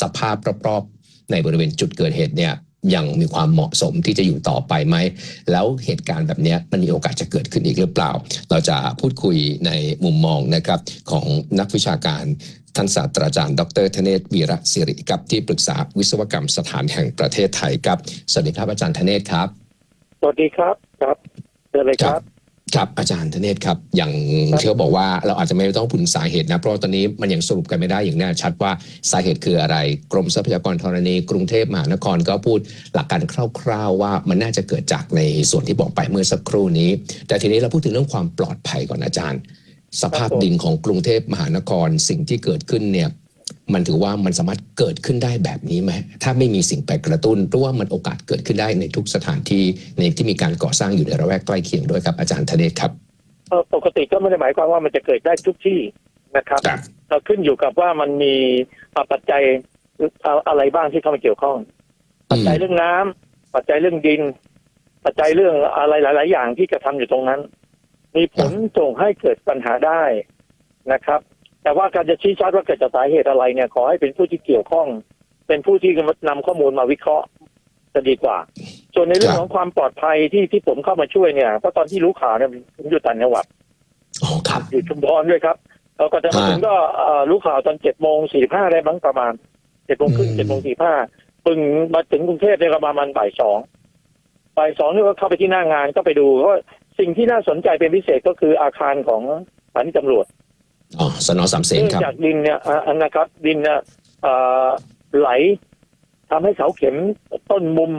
สภาพรอบๆ ในบริเวณจุดเกิดเหตุเนี่ยยังมีความเหมาะสมที่จะอยู่ต่อไปไหม แล้วเหตุการณ์แบบนี้มันมีโอกาสจะเกิดขึ้นอีกหรือเปล่า เราจะพูดคุยในมุมมองนะครับของนักวิชาการท่านศาสตราจารย์ ดรธเนศวีระศิริครับที่ปรึกษาวิศวกรรมสถานแห่งประเทศไทยครับ สวัสดีครับอาจารย์ธเนศครับ สวัสดีครับครับเชิญเลยครับ ครับอาจารย์ธเนศครับ อย่างที่เขาบอกว่าเราอาจจะไม่ต้องพูดถึงสาเหตุนะ เพราะว่าตอนนี้มันยังสรุปกันไม่ได้อย่างแน่ชัดว่าสาเหตุคืออะไร กรมทรัพยากรธรณีกรุงเทพมหานครก็พูดหลักการคร่าวๆว่ามันน่าจะเกิดจากในส่วนที่บอกไปเมื่อสักครู่นี้ แต่ทีนี้เราพูดถึงเรื่องความปลอดภัยก่อนอาจารย์ สภาพครับผมดินของกรุงเทพมหานครสิ่งที่เกิดขึ้นเนี่ย มันถือว่ามันสามารถเกิดขึ้นได้แบบนี้ไหมถ้าไม่มีสิ่งไปกระตุ้นหรือว่ามันโอกาสเกิดขึ้นได้ในทุกสถานที่ในที่มีการก่อสร้างอยู่ในระแวกใกล้เคียงด้วยครับอาจารย์ธเนศครับเอ่อปกติก็ไม่ได้หมายความว่ามันจะเกิดได้ทุกที่นะครับครับเราขึ้นอยู่กับว่ามันมีปัจจัยอะไรบ้างที่เข้ามาเกี่ยวข้อง ปัจจัยเรื่องน้ำปัจจัยเรื่องดิน ปัจจัยเรื่องอะไรหลาย ๆ อย่างที่กระทำอยู่ตรงนั้น มีผลส่งให้เกิดปัญหาได้นะครับ แต่ว่าการจะชี้ชัดว่าเกิดจากสาเหตุอะไรเนี่ยขอให้เป็นผู้ที่เกี่ยวข้อง เป็นผู้ที่นำข้อมูลมาวิเคราะห์จะดีกว่า ส่วนในเรื่องครับของความปลอดภัยที่ที่ผมเข้ามาช่วยเนี่ยเพราะตอนที่รู้ข่าวเนี่ยผมอยู่ต่างจังหวัดอ๋อครับอยู่ชุมพรด้วยครับแล้วก็จะมาอ่าถึงก็เอ่อรู้ข่าวตอนเจ็ดโมงสี่ห้าได้บ้างประมาณเจ็ดโมงครึ่งอืมเจ็ดโมงสี่ห้าปึงมาถึงกรุงเทพเนี่ยก็ประมาณบ่ายสองบ่ายสองนี่ก็เข้าไปที่หน้างานก็ไปดูเพราะสิ่งที่น่าสนใจเป็นพิเศษก็คืออาคารของสถานีตำรวจ อ๋อสนสามเสนเนื่องครับ จากดินเนี่ยอ่าอันนะครับดินเนี่ยเอ่อไหลทำให้เสาเข็มต้นมุม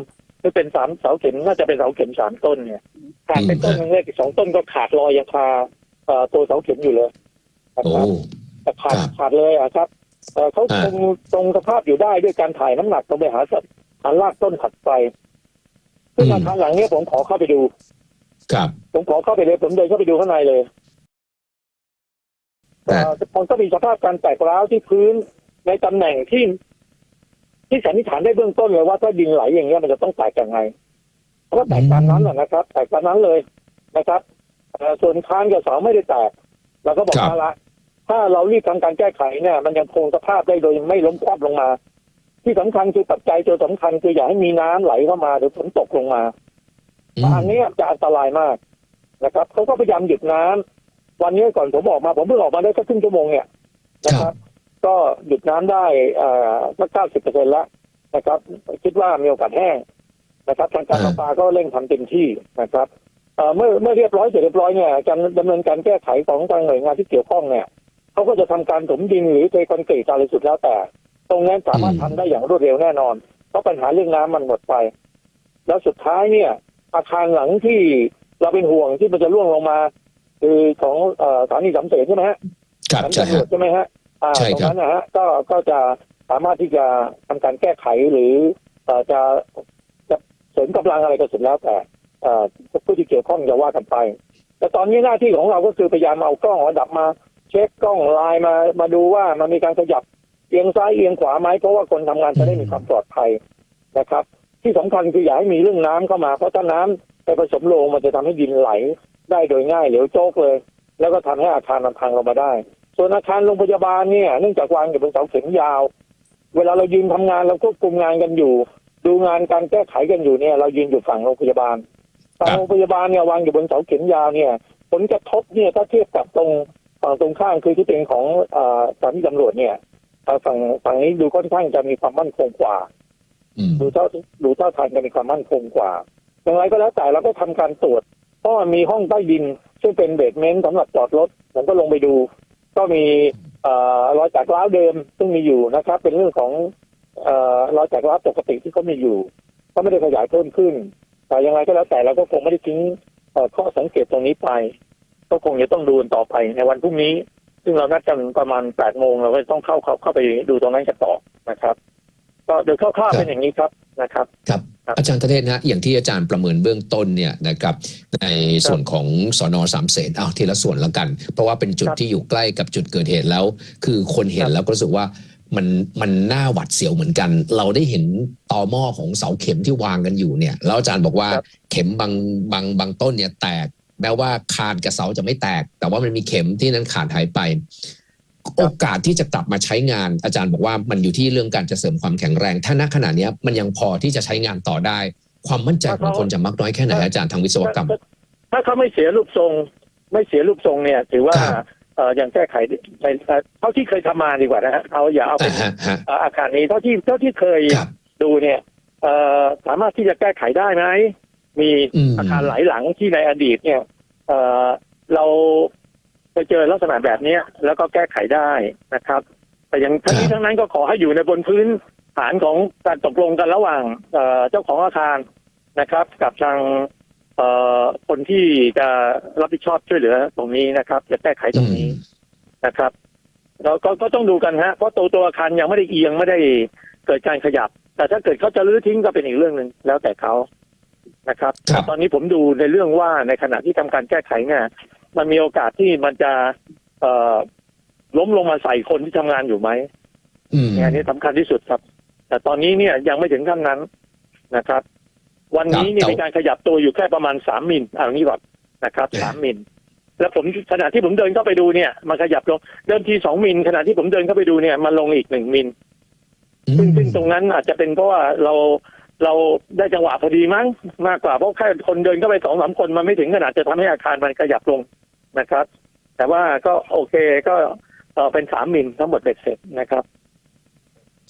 ไม่เป็นสามเสาเข็มน่าจะเป็นเสาเข็มสามต้นเนี่ยขาดเป็นต้นนึงเลยอีกสองต้นก็ขาดลอยยังคาเอ่อตัวเสาเข็มอยู่เลยนะโอ้ ครับแต่ขาดครับขาดเลยอะครับเอ่อเขาอ่า คงตรงสภาพอยู่ได้ด้วยการถ่ายน้ำหนักลงไปหาสัตว์หารากต้นถัดไปซึ่งอาคารหลังเนี้ยผมขอเข้าไปดู ครับ ผมขอเข้าไปเลยผมเดินเข้าไปดูข้างในเลยแต่เอ่อ มันก็มีสภาพการแตกร้าวที่พื้นในตำแหน่งที่ ที่สันนิษฐานได้เบื้องต้นเลยว่าถ้าดินไหลอย่างเงี้ยมันจะต้องแตกยังไงเพราะว่าแตกตามนั้นแหละนะครับ แตกตามนั้นเลยนะครับเอ่อส่วนคานกับเสาไม่ได้แตกเราก็บอกครับว่าละ ถ้าเรารีบทำการแก้ไขเนี่ย มันยังคงสภาพได้โดยไม่ล้มคว่ำลงมา ที่สำคัญคือปัจจัยตัวสำคัญคืออย่าให้มีน้ำไหลเข้ามาหรือฝนตกลงมาอืมอันนี้จะอันตรายมากนะครับเขาก็พยายามหยุดน้ำ วันนี้ก่อนผมออกมาผมเพิ่งออกมาได้แค่ครึ่งชั่วโมงเนี่ยนะครับ ก็หยุดน้ำได้เอ่อสักเก้าสิบเปอร์เซ็นต์แล้วนะครับ คิดว่ามีโอกาสแห้งนะครับทางการประปาก็เร่งทำเต็มที่นะครับเอ่อเมื่อเมื่อเรียบร้อยเสร็จเรียบร้อยเนี่ยการดำเนินการแก้ไขของทางหน่วยงานที่เกี่ยวข้องเนี่ยเขาก็จะทำการถมดินหรือเทคอนกรีตอะไรสุดแล้วแต่ ตรงนั้นสามารถอืมทำได้อย่างรวดเร็วแน่นอน เพราะปัญหาเรื่องน้ำมันหมดไป แล้วสุดท้ายเนี่ย อาคารหลังที่เราเป็นห่วงที่มันจะร่วงลงมา คือของเอ่อสถานีสำเสนใช่ไหมฮะครับสถานีใช่ตำรฮะวจใช่ไหมฮะอ่าใช่ตรงครับนั้นนะฮะก็ก็จะสามารถที่จะทำการแก้ไขหรือเอ่อจะจะเสริมกำลังอะไรก็สุดแล้วแต่เอ่อผู้ที่เกี่ยวข้องจะว่ากันไป แต่ตอนนี้หน้าที่ของเราก็คือพยายามเอากล้องระดับมา เช็คกล้องไลน์มามาดูว่ามันมีการขยับเอียงซ้ายเอียงขวาไหมเพราะว่าคนทำงานจะได้มีความปลอดภัยนะครับ ที่สำคัญคืออย่าให้มีเรื่องน้ำเข้ามาเพราะถ้าน้ำไปผสมโลงมันจะทำให้ดินไหล ได้โดยง่ายเหลวโจกเลย แล้วก็ทำให้อาคารมันพังลงมาได้ ส่วนอาคารโรงพยาบาลเนี่ยเนื่องจากวางอยู่บนเสาเข็มยาว เวลาเรายืนทำงานเราควบคุมงานกันอยู่ ดูงานการแก้ไขกันอยู่เนี่ยเรายืนอยู่ฝั่งโรงพยาบาลฝั่งโรงพยาบาลเนี่ยวางอยู่บนเสาเข็มยาวเนี่ย ผลกระทบเนี่ยถ้าเทียบกับตรงฝั่งตรงข้ามคือที่เป็นของเอ่อสถานีตำรวจเนี่ยเอ่อฝั่งฝั่งนี้ดูค่อนข้างจะมีความมั่นคงกว่าอืมดูเท่าดูเท่าทางจะมีความมั่นคงกว่าอย่างไรก็แล้วแต่เราก็ทำการตรวจ เพราะมันมีห้องใต้ดิน ซึ่งเป็นเบสเมนต์สำหรับจอดรถผมก็ลงไปดู ก็มีอ่อรอยจากร้าวเดิมซึ่งมีอยู่นะครับ เป็นเรื่องของอ่อรอยจากร้าวปกติที่เขามีอยู่ ก็ไม่ได้ขยายเพิ่มขึ้น แต่อย่างไรก็แล้วแต่เราก็คงไม่ได้ทิ้งข้อสังเกตตรงนี้ไป ก็คงจะต้องดูนต่อไปในวันพรุ่งนี้ ซึ่งเรานัดกันประมาณแปดโมงเราก็ต้องเข้าเข้าเข้าไปดูตรงนั้นกันต่อนะครับ ก็โดยคร่าวๆเป็นอย่างนี้ครับนะครับ ครับ อาจารย์ธเนศนะอย่างที่อาจารย์ประเมินเบื้องต้นเนี่ยนะครับในส่วนของสอนอสามเสนเอาทีละส่วนละกัน เพราะว่าเป็นจุดครับที่อยู่ใกล้กับจุดเกิดเหตุแล้ว คือคนเห็คนรับแล้วก็รู้สึกว่ามันมันน่าหวัดเสียวเหมือนกัน เราได้เห็นตอหม้อของเสาเข็มที่วางกันอยู่เนี่ยแล้วอาจารย์บอกว่าครับเข็มบางบางบางต้นเนี่ยแตกแม้ว่าคานกับเสาจะไม่แตก แต่ว่ามันมีเข็มที่นั้นขาดหายไป โอกาสที่จะกลับมาใช้งานอาจารย์บอกว่ามันอยู่ที่เรื่องการจะเสริมความแข็งแรง ถ้าณขณะเนี้ยมันยังพอที่จะใช้งานต่อได้ ความมั่นใจของคนจะมักน้อยแค่ไหนอาจารย์ทางวิศวกรรมถ้าถ้าเขาไม่เสียรูปทรง ไม่เสียรูปทรงเนี่ย ถือว่าครับเอ่อยังแก้ไขในเอ่อเท่าที่เคยทำมาดีกว่านะฮะเอาอย่าเอาเป็อ่านฮะฮะเอ่ออาคารนี้เท่าที่เท่าที่เคยครับดูเนี่ยเอ่อสามารถที่จะแก้ไขได้ไหมมีอืมอาคารหลายหลังที่ในอดีตเนี่ยเอ่อเรา ไปเจอลักษณะแบบเนี้ยแล้วก็แก้ไขได้นะครับ แต่อย่างทั้งนี้ทั้งนั้นก็ขอให้อยู่ในบนพื้นฐานของการตกลงกันระหว่างเอ่อเจ้าของอาคารนะครับ กับทางเอ่อคนที่จะรับผิดชอบช่วยเหลือตรงนี้นะครับ จะแก้ไขตรงนี้นะครับเราก็ก็ต้องดูกันฮะเพราะตัวตัวอาคารยังไม่ได้เอียงไม่ได้เกิดการขยับ แต่ถ้าเกิดเขาจะรื้อทิ้งก็เป็นอีกเรื่องหนึ่งแล้วแต่เขานะครับครับตอนนี้ผมดูในเรื่องว่าในขณะที่ทำการแก้ไขเนี่ย มันมีโอกาสที่มันจะเอ่อล้มลงมาใส่คนที่ทำงานอยู่ไหมอืมเนี่ยอันนี้สำคัญที่สุดครับ แต่ตอนนี้เนี่ยยังไม่ถึงขั้นนั้นนะครับ วันนี้เนี่ยครับมีการขยับตัวอยู่แค่ประมาณสามมิลเอ่านี้ก่อนนะครับครับสามมิลแล้วผมขณะที่ผมเดินเข้าไปดูเนี่ย มันขยับลงเดิมทีสองมิลขณะที่ผมเดินเข้าไปดูเนี่ยมันลงอีกหนึ่งมิลซึ่งซึ่งตรงนั้นอาจจะเป็นเพราะว่าเราเราได้จังหวะพอดีมั้งมากกว่าเพราะแค่คนเดินเข้าไปสองสามคนมันไม่ถึงขนาดจะทำให้อาคารมันขยับลง นะครับ แต่ว่าก็โอเคก็เออเป็นสามมิลทั้งหมดเบ็ดเสร็จนะครับ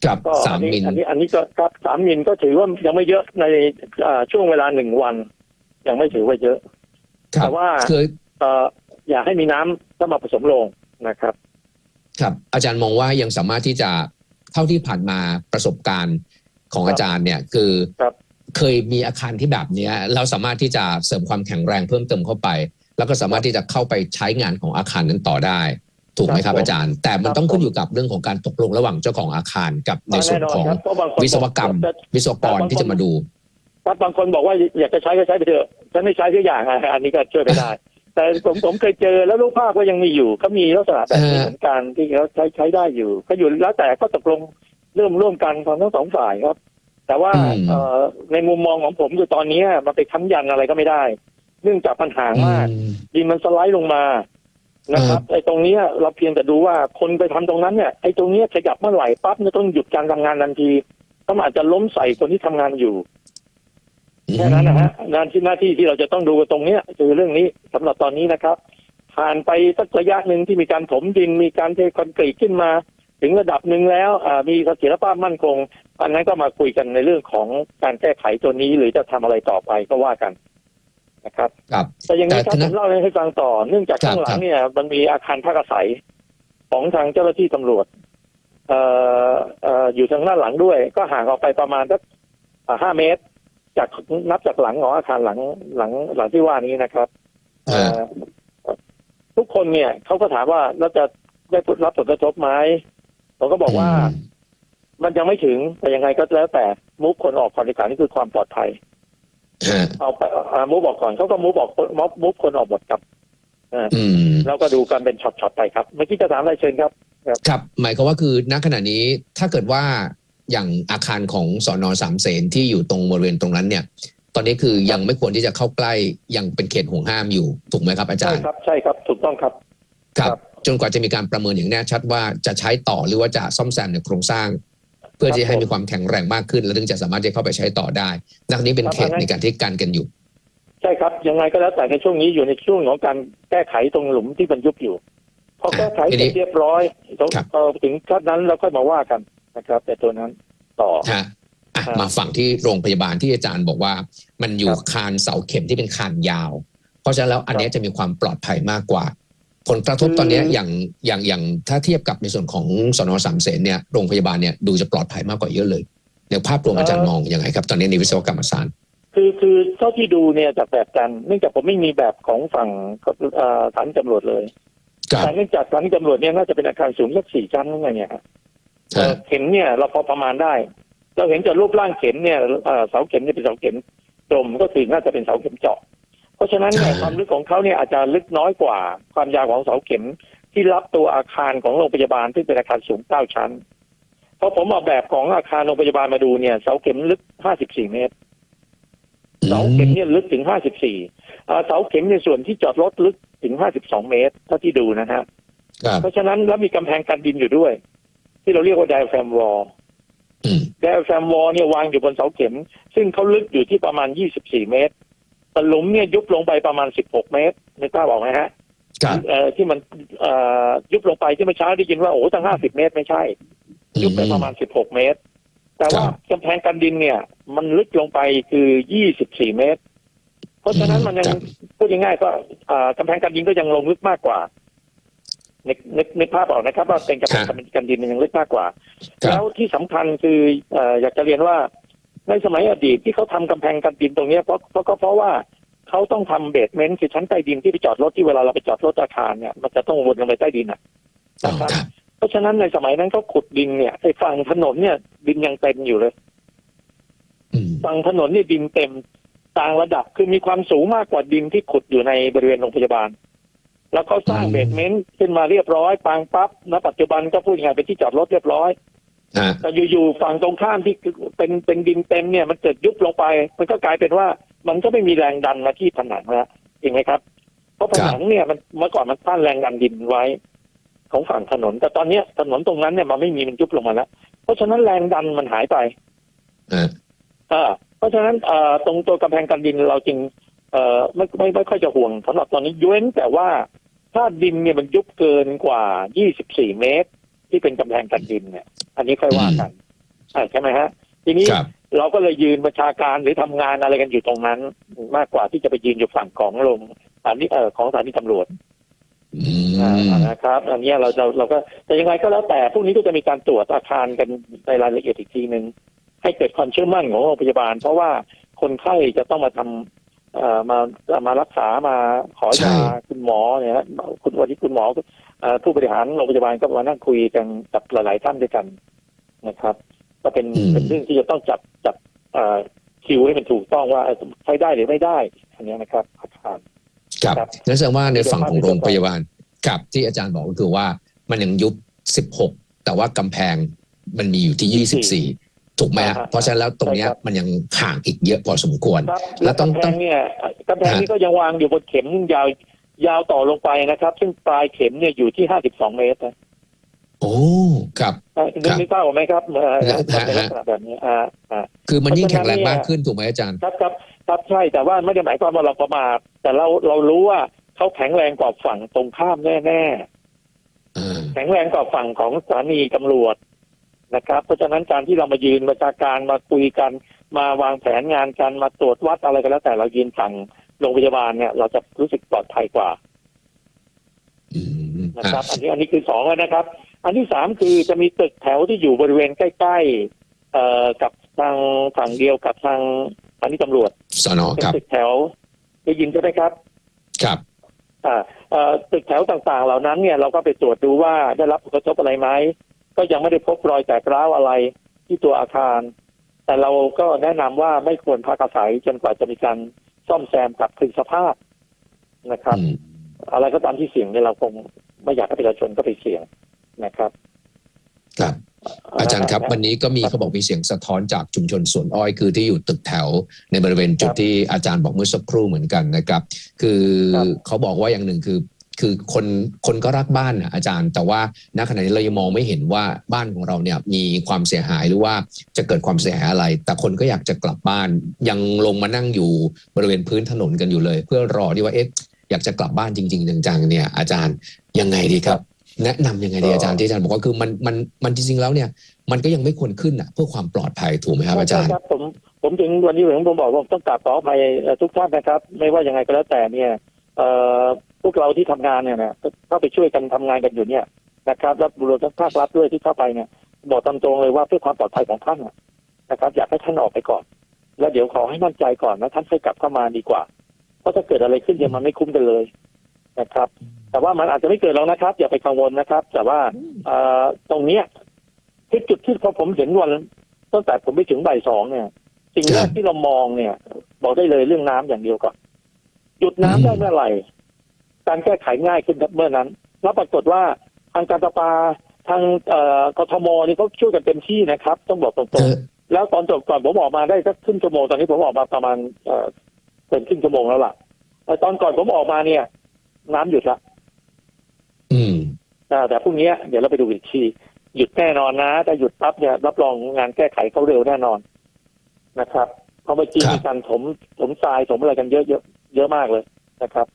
กับก็สาอัมนนี้มิลอันนี้อันนี้ก็ครับสามมิลก็ถือว่ายังไม่เยอะในอ่าช่วงเวลาหนึ่งวัน ยังไม่ถือว่าเยอะครับแต่ว่าคือเอ่ออย่าให้มีน้ำเข้ามาผสมลงนะครับ ครับอาจารย์มองว่ายังสามารถที่จะเท่าที่ผ่านมาประสบการณ์ของครับอาจารย์เนี่ยคือครับเคยมีอาคารที่แบบเนี้ยเราสามารถที่จะเสริมความแข็งแรงเพิ่มเติมเข้าไป แล้วก็สามารถที่จะเข้าไปใช้งานของอาคารนั้นต่อได้ ถูกไหมคครัรับบผมอาจารย์ แต่มันครับต้องขึ้นผมอยู่กับเรื่องของการตกลงระหว่างเจ้าของอาคารกับในส่วนแน่นอนของครับเพราะบางคนวิศวกรรมบอกวิศวกรที่จะมาดูครับบางคนบอกว่าอยากจะใช้ก็ใช้ไปเถอะฉันไม่ใช้ทุกอย่างอะอันนี้ก็ช่วยไม่ได้ แต่ผมผมเคยเจอแล้วรูปภาพก็ยังมีอยู่ ก็มีลักษณะแบบนี้เออเหมือนกันที่เขาใช้ใช้ได้อยู่ ก็อยู่แล้วแต่ก็ตกลงเริ่มร่วมกันของทั้งสองฝ่ายครับ แต่ว่าอืมเอ่อในมุมมองของผมคือตอนนี้มันไปค้ำยันอะไรก็ไม่ได้ เนื่องจากปัญหามากอืมดินมันสไลด์ลงมานะครับไอ้ตรงเนี้ยเราเพียงแต่ดูว่าคนไปทำตรงนั้นเนี่ยไอ้ตรงเนี้ยขยับเมื่อไหร่ปั๊บเนี่ยต้องหยุดการทำงานทันทีเพราะมันอาจจะล้มใส่คนที่ทำงานอยู่แค่นั้นนะฮะงานที่หน้าที่ที่เราจะต้องดูตรงเนี้ยคือเรื่องนี้สำหรับตอนนี้นะครับ ผ่านไปสักระยะหนึ่งที่มีการถมดิน มีการเทคอนกรีตขึ้นมา ถึงระดับหนึ่งแล้วอ่ามีเสถียรภาพมั่นคงอันนั้นก็มาคุยกันในเรื่องของการแก้ไขตัวนี้หรือจะทำอะไรต่อไปก็ว่ากัน นะครับ ครับ แต่อย่างนี้ครับแต่คณะผมเล่าให้ฟังต่อ เนื่องจากครับข้างหลัครังบ เนี่ย มันมีอาคารพักอาศัยของทางเจ้าหน้าที่ตำรวจเอ่อเอ่ออยู่ทางด้านหลังด้วย ก็ห่างออกไปประมาณสักห้าเมตร จากนับจากหลังของอาคารหลังหลังหลังที่ว่านี้นะครับ เอ่อทุกคนเนี่ยเขาก็ถามว่าเราจะได้รับผลกระทบไหมผมก็บอกว่ามันยังไม่ถึงแต่ยังไงก็แล้วแต่มุกคนออกก่อนดีกว่านี่คือความปลอดภัยฮะ เอาไปเอามูฟบอกก่อนเขาก็มูฟบอกมูฟมูฟคนออกหมดครับอืมแล้วก็ดูกันเป็นช็อตๆไปครับเมื่อกี้จะถามอะไรเชิญครับ ครับ หมายความว่าคือณขณะนี้ถ้าเกิดว่าอย่างอาคารของสอนอสามเสนที่อยู่ตรงบริเวณตรงนั้นเนี่ย ตอนนี้คือยังไม่ควรที่จะเข้าใกล้ยังเป็นเขตห่วงห้ามอยู่ถูกไหมครับอาจาใช่รย์ครับใช่ครับถูกต้องครับครับ ครับ จนกว่าจะมีการประเมินอย่างแน่ชัดว่าจะใช้ต่อหรือว่าจะซ่อมแซมในโครงสร้าง เพื่อที่ให้มีความแข็งแรงมากขึ้น แล้วถึงจะสามารถจะเข้าไปใช้ต่อได้นักนี้เป็นเขตในการที่การกันอยู่ ใช่ครับยังไงก็แล้วแต่ในช่วงนี้อยู่ในช่วงของการแก้ไขตรงหลุมที่มันยุบอยู่พอแก้ไขทีเสนี้ร็จเรียบร้อยครับเอ่อถึงขั้นนั้นเราค่อยมาว่ากันนะครับ แต่ตัวนั้นต่อฮะอะครับมาฝั่งที่โรงพยาบาลที่อาจารย์บอกว่า มันอยู่ครับคานเสาเข็มที่เป็นคานยาว เพราะฉะนั้นแล้วอันเนี้ยจะมีความปลอดภัยมากกว่า ผลกระทบตอนเนี้ยคืออย่างอย่างอย่างถ้าเทียบกับในส่วนของสนสามเสนเนี่ยโรงพยาบาลเนี่ยดูจะปลอดภัยมากกว่าเยอะเลยในภาพรวมอาจารย์มองยังไงครับ ตอนนี้ในวิศวกรรมศาสตร์คือคือเท่าที่ดูเนี่ยจากแบบกันเนื่องจากผมไม่มีแบบของฝั่งเอ่อสถานีตำรวจเลยครับแต่เนื่องจากสถานีตำรวจเนี่ยน่าจะเป็นอาคารสูงสักสี่ชั้นนั่นไงเนี่ยฮะเอ่อเข็มเนี่ยเราพอประมาณได้ เราเห็นจากรูปร่างเข็มเนี่ยเอ่อเสาเข็มเนี่ยเป็นเสาเข็มตรงก็คือน่าจะเป็นเสาเข็มเจาะเพ ราะฉะนั้นเนี่ยใช่ความลึกของเขาเนี่ยอาจจะลึกน้อยกว่าความยาวของเสาเข็มที่รับตัวอาคารของโรงพยาบาลซึ่งเป็นอาคารสูงเก้าชั้นพอผมออกแบบของอาคารโรงพยาบาลมาดูเนี่ยเสาเข็มลึกห้าสิบสี่เมตรเสาเข็มเนี่ยลึกถึงห้าสิบสี่เสาเข็มในส่วนที่จอดรถลึกถึงห้าสิบสองเมตรเท่าที่ดูนะฮะครับเพราะฉะนั้นแล้วมีกำแพงกันดินอยู่ด้วย ที่เราเรียกว่าไดแฟมวอลอืมไดแฟมวอลเนี่ยวางอยู่บนเสาเข็ม ซึ่งเขาลึกอยู่ที่ประมาณ24เมตร แต่หลุมเนี่ยยุบลงไปประมาณ 16 เมตรนึกภาพออกไหมฮะครับเอ่อที่มันเอ่อยุบลงไปที่เมื่อเช้าได้ยินว่าโอ้โหตั้ง 50 เมตรไม่ใช่ ยุบไปประมาณ 16 เมตร แต่ว่าครับกำแพงกันดินเนี่ย มันลึกลงไปคือ 24 เมตร เพราะฉะนั้นมันยังครับพูดง่ายๆก็อ่ากำแพงกันดินก็ยังลงลึกมากกว่านึกนึกนึกภาพออกนะครับ ว่าเป็นกำแพงกันดินมันยังลึกมากกว่าครัแล้บวที่สำคัญคือเอ่ออยากจะเรียนว่า ในสมัยอดีตที่เขาทำกำแพงกันดินตรงเนี้ยเพราะเพราะก็เพราะว่าเขาต้องทำเบสเมนต์คือชั้นใต้ดินที่ไปจอดรถที่เวลาเราไปจอดรถอาคารเนี่ยมันจะต้องวนลงไปใต้ดินอะอ๋อนะครับครับเพราะฉะนั้นในสมัยนั้นเขาขุดดินเนี่ยไอ้ฝั่งถนนเนี่ย ดินยังเต็มอยู่เลยอืมฝั่งถนนเนี่ยดินเต็มต่างระดับคือมีความสูงมากกว่าดินที่ขุดอยู่ในบริเวณโรงพยาบาล แล้วก็สร้างเบสเมนต์ขึ้นมาเรียบร้อยปางปั๊บณปัจจุบันก็พูดง่ายๆเป็นที่จอดรถเรียบร้อยฮะ แต่อยู่ๆฝั่งตรงข้ามที่เป็นเป็นดินเต็มเนี่ยมันเกิดยุบลงไป มันก็กลายเป็นว่ามันก็ไม่มีแรงดันมาที่ผนังแล้วจริงไหมครับ เพราะผนังเนี่ยมันเมื่อก่อนมันต้านแรงดันดินไว้ ของฝั่งถนน แต่ตอนเนี้ยถนนตรงนั้นเนี่ยมันไม่มีมันยุบลงมาแล้ว เพราะฉะนั้นแรงดันมันหายไปฮะอ่าเพราะฉะนั้นเอ่อตรงตัวกำแพงกันดินเราจึงเอ่อไม่ไม่ไม่ค่อยจะห่วงสำหรับตอนนี้ยเว้นแต่ว่าถ้าดินเนี่ยมันยุบเกินกว่า 24 เมตร ที่เป็นกำแพงกันดินเนี่ย อันนี้ค่อยว่ากันใช่ใช่ไหมฮะ ทีนี้ครับเราก็เลยยืนประชาการหรือทำงานอะไรกันอยู่ตรงนั้น มากกว่าที่จะไปยืนอยู่ฝั่งของโรงสถานีเอ่อของสถานีตำรวจอือ่ามนะครับ อันเนี้ยเราเราเราก็แต่ยังไงก็แล้วแต่พวกนี้ก็จะมีการตรวจอาคารกันในรายละเอียดอีกทีหนึ่งให้เกิดความเชื่อมั่นของโรงพยาบาล เพราะว่าคนไข้จะต้องมาทำเอ่อมามารักษามาขอยาคุณหมอเนี่ยฮะคุณวันนี้คุณหมอเอ่อ ผู้บริหารโรงพยาบาลก็มานั่งคุยกันกับหลาย ๆ ท่านด้วยกันนะครับ ก็เป็นเป็นเรื่องที่จะต้องจับจับเอ่อคิวให้มันถูกต้องว่าเอ่อใช้ได้หรือไม่ได้อันเนี้ยนะครับอาคารครับครับนั่นแสดงว่าในฝั่งของโรงพยาบาลครับที่อาจารย์บอกก็คือว่ามันยังยุบ 16 แต่ว่ากำแพงมันมีอยู่ที่ 24 ถูกไหมฮะอ่าฮะเพราะฉะนั้นแล้วตรงเนี้ยใช่ครับมันยังห่างอีกเยอะพอสมควรครับแล้วต้องกำแพงเนี่ยกำแพงนี้ก็ยังวางอยู่บนเข็มยาว ยาวต่อลงไปนะครับ ซึ่งปลายเข็มเนี่ยอยู่ที่52เมตรนะโอ้ครับเอ่อนึกนึกภาพออกไหมครับเอ่อฮะฮะเป็นลักษณะแบบนี้อ่าอ่าคือมันยิ่งแข็งแรงมากขึ้นถูกไหมอาจารย์ครับครับครับใช่แต่ว่าไม่ได้หมายความว่าเราประมาทแต่เราเรารู้ว่าเขาแข็งแรงกว่าฝั่งตรงข้ามแน่อ่าๆแข็งแรงกว่าฝั่งของสถานีตำรวจนะครับ เพราะฉะนั้นการที่เรามายืนประชาการมาคุยกัน มาวางแผนงานกันมาตรวจวัดอะไรก็แล้วแต่เรายืนฝั่ง โรงพยาบาลเนี่ยเราจะรู้สึกปลอดภัยกว่าอืมนะอะครับ อันนี้อันนี้คือสองแล้วนะครับ อันที่สามคือจะมีตึกแถวที่อยู่บริเวณใกล้ๆเอ่อกับทางฝั่งเดียวกับทางสถานีตำรวจสนเป็นครับตึกแถวได้ยินใช่ไหมครับ ครับอ่าเอ่อตึกแถวต่างๆ เหล่านั้นเนี่ยเราก็ไปตรวจดูว่าได้รับผลกระทบอะไรไหมก็ยังไม่ได้พบรอยแตกร้าวอะไรที่ตัวอาคาร แต่เราก็แนะนำว่าไม่ควรพักอาศัยจนกว่าจะมีการ ซ่อมแซมกลับคืนสภาพนะครับอืมอะไรก็ตามที่เสี่ยงเนี่ยเราคงไม่อยากให้ประชาชนก็ไปเสี่ยงนะครับครับอาจารย์ครับวันนี้ก็มีเขาบอกมีเสียงสะท้อนจากชุมชนสวนอ้อยคือที่อยู่ตึกแถว ในบริเวณจุดที่อาจารย์บอกเมื่อสักครู่เหมือนกันนะครับ คือเขาบอกว่าอย่างหนึ่งคือ คือคนคนก็รักบ้านนะอาจารย์ แต่ว่าณขณะนี้เรายังมองไม่เห็นว่าบ้านของเราเนี่ยมีความเสียหายหรือว่าจะเกิดความเสียหายอะไร แต่คนก็อยากจะกลับบ้านยังลงมานั่งอยู่บริเวณพื้นถนนกันอยู่เลย เพื่อรอที่ว่าเอ๊ะอยากจะกลับบ้านจริงๆจังๆเนี่ยอาจารย์ยังไงดีครับ แนะนำยังไงดีอาจารย์ที่อาจารย์บอกว่าคือมันมันมันจริงๆแล้วเนี่ยมันก็ยังไม่ควรขึ้นอะเพื่อความปลอดภัยถูกไหมครับอาจารย์ใช่ครับผมผมถึงวันนี้ผมบอกว่าผมต้องกราบขออภัยเอ่อทุกท่านนะครับ ไม่ว่ายังไงก็แล้วแต่เนี่ย เอ่อพวกเราที่ทำงานเนี่ยนะเข้าไปช่วยกันทำงานกันอยู่เนี่ยนะครับแล้วรวมทั้งภาครัฐด้วยที่เข้าไปเนี่ย บอกตามตรงเลยว่าเพื่อความปลอดภัยของท่านนะครับ อยากให้ท่านออกไปก่อน แล้วเดี๋ยวขอให้มั่นใจก่อนแล้วท่านค่อยกลับเข้ามาดีกว่า เพราะถ้าเกิดอะไรขึ้นเนี่ยมันไม่คุ้มกันเลยนะครับ แต่ว่ามันอาจจะไม่เกิดแล้วนะครับ อย่าไปกังวลนะครับ แต่ว่าเอ่อตรงเนี้ยที่จุดที่พอผมเห็นวันตั้งแต่ผมไปถึงบ่ายสองเนี่ย สิ่งแรกที่เรามองเนี่ย บอกได้เลยเรื่องน้ำอย่างเดียวก่อน หยุดน้ำอืมได้เมื่อไหร่ การแก้ไขง่ายขึ้นเมื่อนั้น แล้วปรากฏว่าทางการประปาทางเอ่อกทมนี่เขาช่วยกันเต็มที่นะครับ ต้องบอกตรเองอๆแล้วตอนจบก่อนผมออกมาได้สักครึ่งชั่วโมงตอนนี้ผมออกมาประมาณเอ่อเกินครึ่งชั่วโมงแล้วล่ะแต่ตอนก่อนผมออกมาเนี่ย น้ำหยุดละอืมอ่าแต่พรุ่งนี้เดี๋ยวเราไปดูอีกทีหยุดแน่นอนนะถ้าหยุดปั๊บเนี่ยรับรองงานแก้ไขเขาเร็วแน่นอนนะครับเพราะเมื่อกี้ครับมีการถมถมทรายถมอะไรกันเยอะ เยอะเยอะมากเลยนะครับ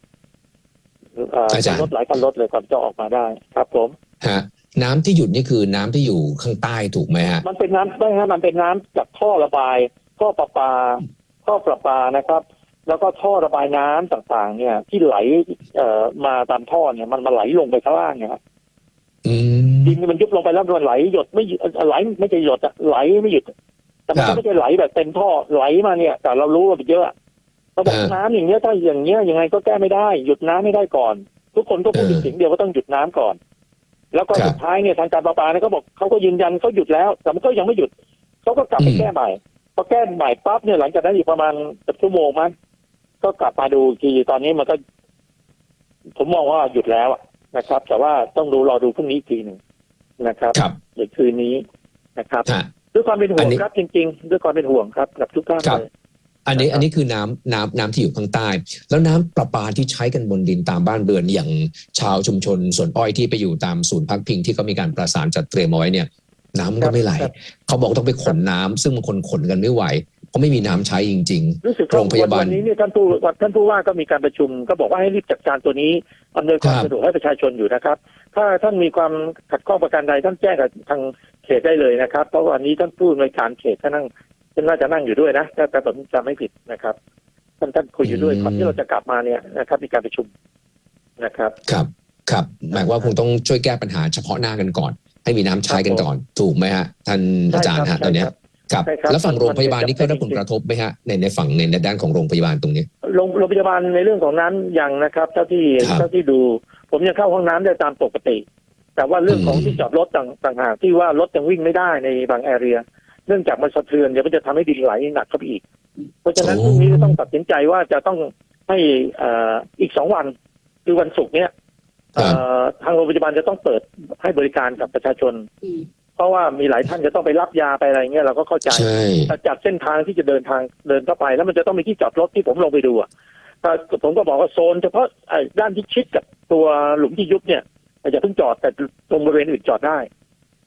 เอ่ออาจารย์รถหลายคันรถเลยก่อนจะออกมาได้ครับผมฮะน้ำที่หยุดนี่คือน้ำที่อยู่ข้างใต้ถูกไหมฮะมันเป็นน้ำไม่ฮะมันเป็นน้ำจากท่อระบายท่อประปาท่อประปานะครับ แล้วก็ท่อระบายน้ำต่างๆ เนี่ย ที่ไหลเอ่อมาตามท่อเนี่ย มันมาไหลลงไปข้างล่างเนี่ยครับอืมดินมันยุบลงไปแล้วมันไหลหยดไม่หยุดไหลไม่ใช่หยดอะไหลไม่หยุดแต่มันครัก็บไม่ใช่ไหลแบบเต็มท่อไหลมาเนี่ย แต่เรารู้ว่ามันเยอะเราบอกอ่าน้ำอย่างเงี้ยถ้าอย่างเงี้ยยังไงก็แก้ไม่ได้หยุดน้ำไม่ได้ก่อน ทุกคนก็พูดเออเป็นเสียงเดียวว่าต้องหยุดน้ำก่อน แล้วก็ครับสุดท้ายเนี่ยทางการประปาเนี่ยเขาบอกเขาก็ยืนยันเขาหยุดแล้วแต่มันก็ยังไม่หยุดเขาก็กลับไปอืมแก้ใหม่พอแก้ใหม่ปั๊บเนี่ยหลังจากนั้นอีกประมาณสักชั่วโมงมั้งก็กลับมาดูอีกทีตอนนี้มันก็ ผมมองว่าหยุดแล้วอะนะครับ แต่ว่าต้องดูรอดูพรุ่งนี้อีกทีหนึ่งนะครับครับหรือคืนนี้นะครับฮะด้วยความเป็นห่วอังนนี้ครับจริง ๆ ด้วยความเป็นห่วงครับกับทุกท่านครับเลย อันนี้นะครับอันนี้คือน้ำน้ำน้ำที่อยู่ข้างใต้ แล้วน้ำประปาที่ใช้กันบนดินตามบ้านเรือนอย่างชาวชุมชนสวนอ้อยที่ไปอยู่ตามศูนย์พักพิงที่เขามีการประสานจัดเตรียมเอาไว้เนี่ย น้ำก็ไม่ไหล ครับเขาบอกต้องไปขนน้ำซึ่งบางคนขนกันไม่ไหวเพราะไม่มีน้ำใช้จริง รู้สึกโรงพยาบาลวันนี้เนี่ยท่านผู้ท่านผู้ว่าก็มีการประชุม ก็บอกว่าให้รีบจัดการตัวนี้อำนวยความครับ สะดวกให้ประชาชนอยู่นะครับ ถ้าท่านมีความขัดข้องประการใดท่านแจ้งกับทางเขตได้เลยนะครับ เพราะวันนี้ท่านผู้อำนวยการเขตท่านนั่ง ท่านน่าจะนั่งอยู่ด้วยนะถ้าแต่ผมจำไม่ผิดนะครับ ท่านท่านคุยอยู่ด้วยอืมก่อนที่เราจะกลับมาเนี่ยนะครับมีการประชุมนะครับๆครับ ครับ หมายว่าคงต้องช่วยแก้ปัญหาเฉพาะหน้ากันก่อน ให้มีน้ำใช้กันก่อน ถูกไหมฮะ ท่านอาจารย์ฮะใช่ครับตอนเนี้ยใช่ครับครับใช่ครับ แล้วฝั่งโรงพยาบาลนี่ก็ได้ผลมันเป็นกระทบไหมฮะในในฝั่งในด้านของโรงพยาบาลตรงนี้ โรงโรงพยาบาลในเรื่องของน้ำยังนะครับเท่าที่ครับเท่าที่ดู ผมยังเข้าห้องน้ำได้ตามปกติ แต่ว่าเรื่องของอืมที่จอดรถต่างต่างหากที่ว่ารถยังวิ่งไม่ได้ในบางแอเรีย เนื่องจากมันสะเทือนเดี๋ยวมันจะทำให้ดินไหลหนักเข้าไปอีก เพราะฉะนั้นพรุ่งนี้จะต้องตัดสินใจว่าจะต้องให้เอ่ออีกสองวันคือวันศุกร์เนี้ยเอ่อทางโรงพยาบาลจะต้องเปิดให้บริการกับประชาชน เพราะว่ามีหลายท่านจะต้องไปรับยาไปอะไรเงี้ยเราก็เข้าใจใช่แต่จัดเส้นทางที่จะเดินทางเดินเข้าไป แล้วมันจะต้องมีที่จอดรถที่ผมลงไปดูอะแต่ผมก็บอกว่าโซนเฉพาะไอ้ด้านที่ชิดกับตัวหลุมที่ยุบเนี่ยอย่าเพิ่งจอดแต่ตรงบริเวณอื่นจอดได้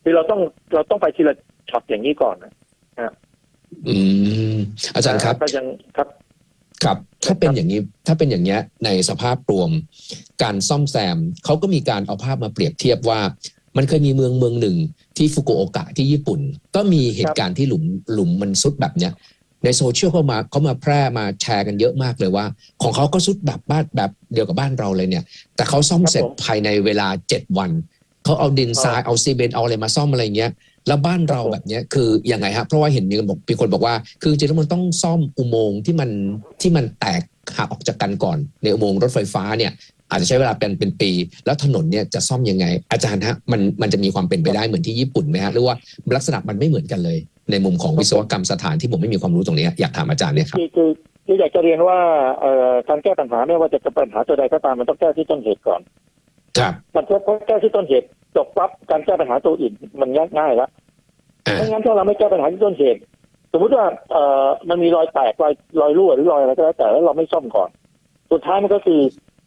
คือเราต้องเราต้องไปทีละ ช็อตอย่างนี้ก่อนนะอืมอาจารย์ครับก็ยังครับครับ ถ้าเป็นอย่างนี้ถ้าเป็นอย่างเนี้ยในสภาพรวม การซ่อมแซมเขาก็มีการเอาภาพมาเปรียบเทียบว่า มันเคยมีเมืองเมืองหนึ่งที่ฟุกุโอกะที่ญี่ปุ่น ก็มีเหตุการณ์ที่หลุมหลุมมันซุดแบบเนี้ยในโซเชียลเขามาเขามาแพร่มาแชร์กันเยอะมากเลยว่า ของเขาก็ซุดแบบบ้านแบบเดียวกับบ้านเราเลยเนี่ย แต่เขาซ่อมเสร็จครับผมภายในเวลาเจ็ดวันเขาเอาดินทรายเอาซีเบนต์เอาอะไรมาซ่อมอะไรเงี้ย แล้วบ้านเราครับผมแบบเนี้ยคือยังไงฮะเพราะว่าเห็นมีคนบอกมีคนบอกว่า คือจริงๆแล้วมันต้องซ่อมอุโมงค์ที่มันที่มันแตกหักออกจากกันก่อน ในอุโมงค์รถไฟฟ้าเนี่ยอาจจะใช้เวลาเป็นเป็นปี แล้วถนนเนี่ยจะซ่อมยังไง อาจารย์ฮะมันมันจะมีความเป็นไปได้เหมือนที่ญี่ปุ่นไหมฮะหรือว่าลักษณะมันไม่เหมือนกันเลย ในมุมของวิศวกรรมสถานที่ผมไม่มีความรู้ตรงนี้ อยากถามอาจารย์เนี่ยครับคือคือคืออยากจะเรียนว่าเอ่อการแก้ปัญหาไม่ว่าจะเป็นปัญหาตัวใดก็ตามมันต้องแก้ที่ต้นเหตุก่อน ครับมันแก้แก้ที่ต้นเหตุ จบปั๊บการแก้ปัญหาตัวอื่นมันยากง่ายแล้วอ่าไม่งั้นถ้าเราไม่แก้ปัญหาที่ต้นเหตุสมมติว่าเอ่อมันมีรอยแตกรอยรอยรั่วหรือรอยอะไรก็แล้วแต่แล้วเราไม่ซ่อมก่อน สุดท้ายมันก็คือ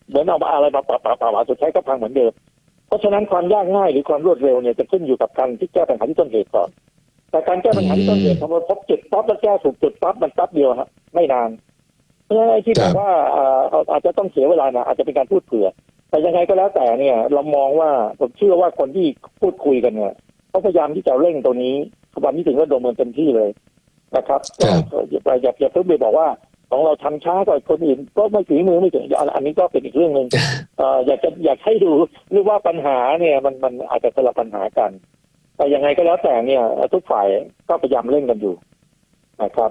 เหมือนเอาอะไรมาปะปะปะปะสุดท้ายก็พังเหมือนเดิมเพราะฉะนั้นความยากง่ายหรือความรวดเร็วเนี่ยจะขึ้นอยู่กับการที่แก้ปัญหาที่ต้นเหตุก่อน แต่การแก้ปัญหาที่ต้นเหตุพอพบจุดปั๊บแล้วแก้ถูกจุดปั๊บมันปั๊บเดียวฮะไม่นานเพราะฉะนั้นไอ้ที่ครับอบกว่าเอ่อเอาอาจจะต้องเสียเวลานะอาจจะเป็นการพูดเผื่อ แต่ยังไงก็แล้วแต่เนี่ย เรามองว่าผมเชื่อว่าคนที่พูดคุยกันเนี่ยเขาพยายามที่จะเร่งตัวนี้วันนี้ถึงก็ดมเงินเต็มที่เลยนะครับครับก็อย่าไปอย่าอย่าเพิ่งไปบอกว่าของเราทำช้ากว่าคนอื่น ก็ไม่ฝีมือไม่ถึงอันอันนี้ก็เป็นอีกเรื่องหนึ่งเอ่ออยากจะอยากให้ดูหรือว่าปัญหาเนี่ยมันมันอาจจะคนละปัญหากัน แต่ยังไงก็แล้วแต่เนี่ย ทุกฝ่ายก็พยายามเร่งกันอยู่นะครับ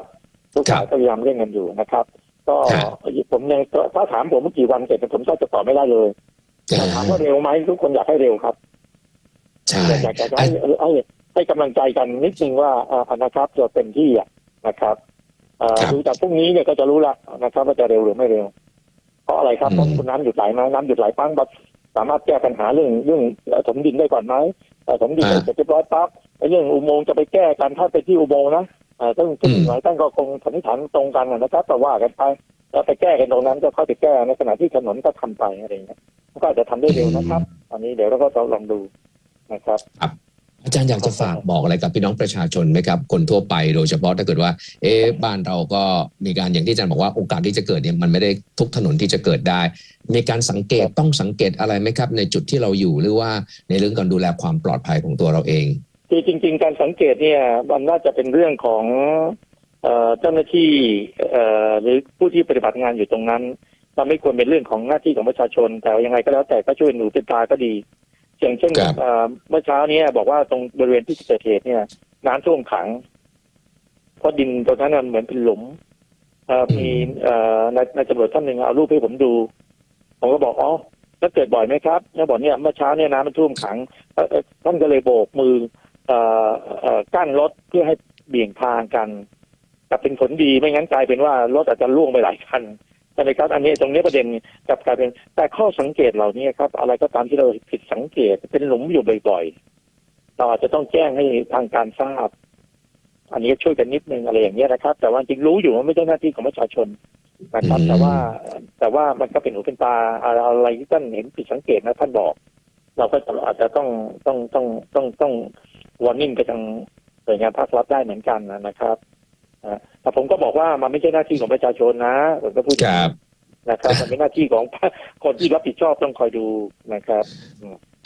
ทุกฝ่ายก็พยายามเร่งกันอยู่นะครับ ก็ครับผมยังถ้าถามผมเมื่อกี่วันเสร็จผมก็จะตอบไม่ได้เลยแต่ถามว่าเร็วไหมทุกคนอยากให้เร็วครับใช่อยากจะให้ให้ให้กำลังใจกันนิดนึงว่าอ่านะครับจะเต็มที่อะนะครับเอ่อครับดูจากพรุ่งนี้เนี่ยก็จะรู้ละนะครับว่าจะเร็วหรือไม่เร็ว เพราะอะไรครับอืมเพราะคุณน้ำหยุดไหลไหมน้ำหยุดไหลปั้งแบบสามารถแก้ปัญหาเรื่องเรื่องเอ่อถมดินได้ก่อนไหมเอ่อถมดินอ่าเสร็จเรียบร้อยปั๊บไอ้เรื่องอุโมงค์จะไปแก้กันถ้าไปที่อุโมงค์นะ เอ่อต้องอืมหลายท่านก็คงสันนิษฐานตรงกันนะครับแต่ว่ากันไปเราไปแก้กันตรงนั้นก็เข้าไปแก้ในขณะที่ถนนก็ทำไปอะไรอย่างเงี้ยมันก็อาจจะทำได้เร็วนะครับ อันนี้เดี๋ยวเราก็ลองดูนะครับอาจารย์อยากจะฝากบอกอะไรกับพี่น้องประชาชนไหมครับ คนทั่วไปโดยเฉพาะถ้าเกิดว่า เอ๊ะบ้านเราก็มีการอย่างที่อาจารย์บอกว่าโอกาสที่จะเกิดเนี่ยมันไม่ได้ทุกถนนที่จะเกิดได้ มีการสังเกตต้องสังเกตอะไรไหมครับ ในจุดที่เราอยู่หรือว่าในเรื่องการดูแลความปลอดภัยของตัวเราเอง คือจริง ๆ การสังเกตเนี่ยมันน่าจะเป็นเรื่องของเอ่อเจ้าหน้าที่เอ่อหรือผู้ที่ปฏิบัติงานอยู่ตรงนั้น มันไม่ควรเป็นเรื่องของหน้าที่ของประชาชน แต่ยังไงก็แล้วแต่ก็ช่วยหนูเป็นตาก็ดีอย่างเช่นครับเอ่อเมื่อเช้าเนี้บอกว่าตรงบริเวณที่เกิดเหตุเนี่ย น้ำท่วมขัง เพราะดินตรงนั้นนะเหมือนเป็นหลุมเอ่อมีเอ่อนายนายตำรวจท่านหนึ่งเอารูปให้ผมดู ผมก็บอกอ๋อแล้วเกิดบ่อยไหมครับแล้วบอกเนี่ยเมื่อเช้าเนี่ยน้ำมันท่วมขังเอ่อเอ่อท่านก็เลยโบกมือเอ่อเอ่อ กั้นรถเพื่อให้เบี่ยงทางกันแต่เป็นผลดีไม่งั้นกลายเป็นว่ารถอาจจะล่วงไปหลายคันใช่ไหมครับอันนี้ตรงนี้ประเด็นกลับกลายเป็น แต่ข้อสังเกตเหล่านี้ครับ อะไรก็ตามที่เราผิดสังเกตเป็นหลุมอยู่บ่อยๆเราอาจจะต้องแจ้งให้ทางการทราบ อันนี้ช่วยกันนิดนึงอะไรอย่างเงี้ยนะครับ แต่ว่าจริงรู้อยู่ว่าไม่ใช่หน้าที่ของประชาชนนะครับอืมแต่ว่าแต่ว่ามันก็เป็นหูเป็นตาอะไรที่ท่านเห็นผิดสังเกตนะท่านบอก เราก็อาจจะต้องต้องต้องต้องต้อง วอร์นิ่งไปทางหน่วยงานภาครัฐได้เหมือนกันนะครับอ่าแต่ผมก็บอกว่ามันไม่ใช่หน้าที่ของประชาชนนะผมก็พูดครับนะครับ มันเป็นหน้าที่ของคนที่รับผิดชอบต้องคอยดูนะครับ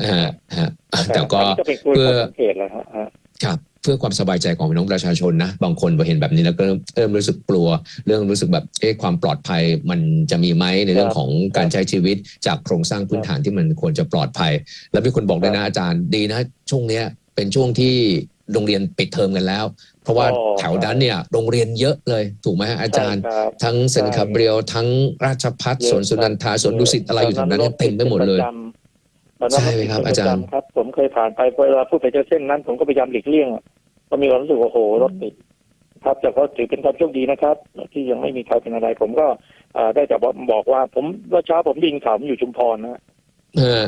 ฮะฮะแต่ก็อันนี้ก็เป็นตัวเพื่อสังเกตแหละฮะฮะครับเพื่อความสบายใจของพี่น้องประชาชนนะบางคนพอเห็นแบบนี้แล้วก็เริ่มเริ่มรู้สึกกลัว เรื่องรู้สึกแบบเอ๊ะความปลอดภัยมันจะมีไหมในเรื่องของการใช้ชีวิตจากโครงสร้างพื้นฐานที่มันควรจะปลอดภัย แล้วมีคนบอกด้วยนะอาจารย์ดีนะช่วงเนี้ย เป็นช่วงที่โรงเรียนปิดเทอมกันแล้ว เพราะว่าอ๋อแถวนั้นเนี่ยโรงเรียนเยอะเลยถูกไหมฮะอาจารย์ใช่ครับทั้งเซนคาเบรียลทั้งราชพัฒเยอะสวนสุนันทาสวนดุสิตอะไรอยู่แถวนั้นเนี่ยเต็มไปหมดเลยตอนนั้นใช่ไหมครับ อาจารย์ครับ ผมเคยผ่านไปเวลาพูดไปเจอเส้นนั้น ผมก็พยายามหลีกเลี่ยงก็มีความรู้สึกว่าโอ้โหรถติดครับแต่ก็ถือเป็นความโชคดีนะครับ ที่ยังไม่มีใครเป็นอะไร ผมก็เอ่อได้แต่บอกบอกว่า ผมเมื่อเช้าผมไดยินข่าวผมอยู่ชุมพรนะฮะเออ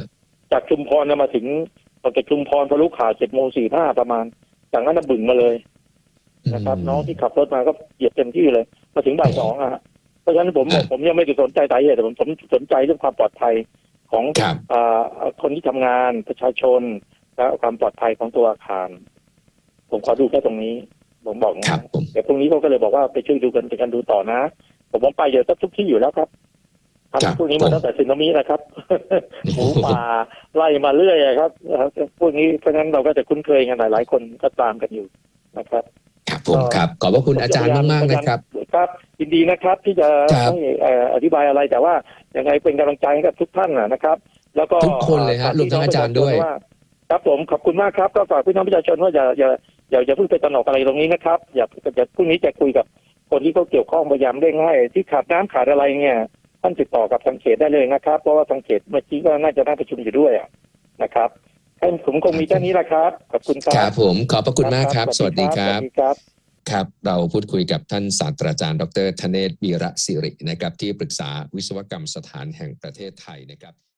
จากชุมพรเนี่ยมาถึง ออกจากชุมพรพอรู้ข่าวเจ็ดโมงสี่ห้าประมาณ จากนั้นน่ะบึ่งมาเลยนะครับ น้องที่ขับรถมาก็เหยียบเต็มที่เลยมาถึงบ่ายสองอะฮะเพราะฉะนั้นผมอะผมยังไม่ได้สนใจสาเหตุแต่ผมผมสนใจเรื่องความปลอดภัยของครับเอ่อคนที่ทำงานประชาชนและความปลอดภัยของตัวอาคาร ผมขอดูแค่ตรงนี้ ผมบอกครันะบผมแต่พรุ่งนี้เขาก็เลยบอกว่าไปช่วยดูกันไปกันดูต่อนะ ผมผมไปเยอะทุกที่อยู่แล้วครับ ทำพวกนี้มาตั้งแต่สึนามินะครับหมูป่าไล่มาเรื่อยอะครับพวกนี้เพราะฉะนั้นเราก็จะคุ้นเคยกันหลายๆคนก็ตามกันอยู่นะครับครับผมครับขอบพระคุณอาจารย์มากๆนะครับครับยินดีนะครับที่จะครับให้เอ่ออธิบายอะไรแต่ว่ายังไงเป็นกำลังใจให้กับทุกท่านนะนะครับ แล้วก็ทุกคนเลยฮะฝกรวมทั้งอาจารย์ด้วยพี่น้องประชาชนครับผมขอบคุณมากครับก็ฝากพี่น้องประชาชนว่าอย่าอย่าอย่าอย่าเพิ่งไปตระหนกอะไรตรงนี้นะครับ อย่าอย่าพรุ่งนี้จะคุยกับคนที่เขาเกี่ยวข้องพยายามเร่งให้ที่ขาดน้ำขาดอะไรเนี่ย ท่านติดต่อกับทางเขตได้เลยนะครับ เพราะว่าทางเขตเมื่อกี้ก็น่าจะนั่งประชุมอยู่ด้วยอะนะครับให้ผมคงมีแค่นี้แหละครับขอบคุณครับครับผมขอบพระคุณมากครับสวัสดีครัสบวัสดีครับครับ เราพูดคุยกับท่านศาสตราจารย์ ดรธเนศวีระสิรินะครับที่ปรึกษาวิศวกรรมสถานแห่งประเทศไทยนะครับ